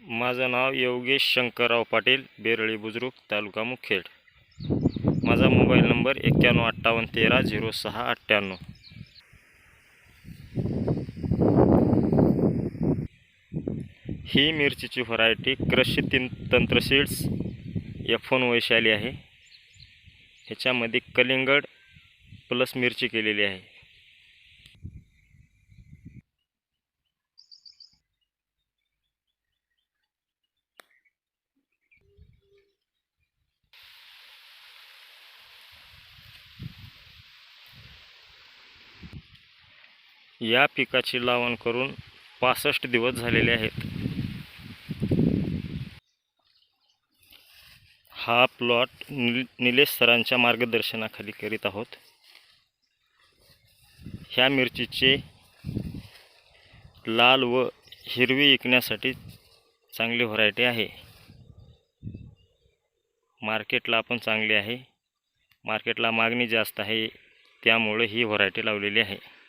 माझं नाव योगेश शंकरराव पाटील बेरळी बुजुर्ग तालुका मुखेड. माझा मोबाईल नंबर एक्क्याण्णव अठ्ठावन्न तेरा झिरो सहा अठ्ठ्याण्णव. ही मिरचीची व्हरायटी क्रश तीन तंत्र सीड्स एफ वन वैशाली आहे. ह्याच्यामध्ये कलिंगड प्लस मिरची केलेली आहे. या पिकाची लावण करून पासष्ट दिवस झालेले आहेत. हा प्लॉट निलेश सरांच्या मार्गदर्शनाखाली करीत आहोत. ह्या मिरचीचे लाल व हिरवी विकण्यासाठी चांगली व्हरायटी आहे. मार्केटला पण चांगली आहे. मार्केटला मागणी जास्त आहे त्यामुळे ही व्हरायटी लावलेली आहे.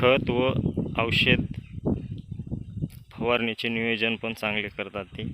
खत व औषध फवारणीचे नियोजन पण चांगले करतात ते.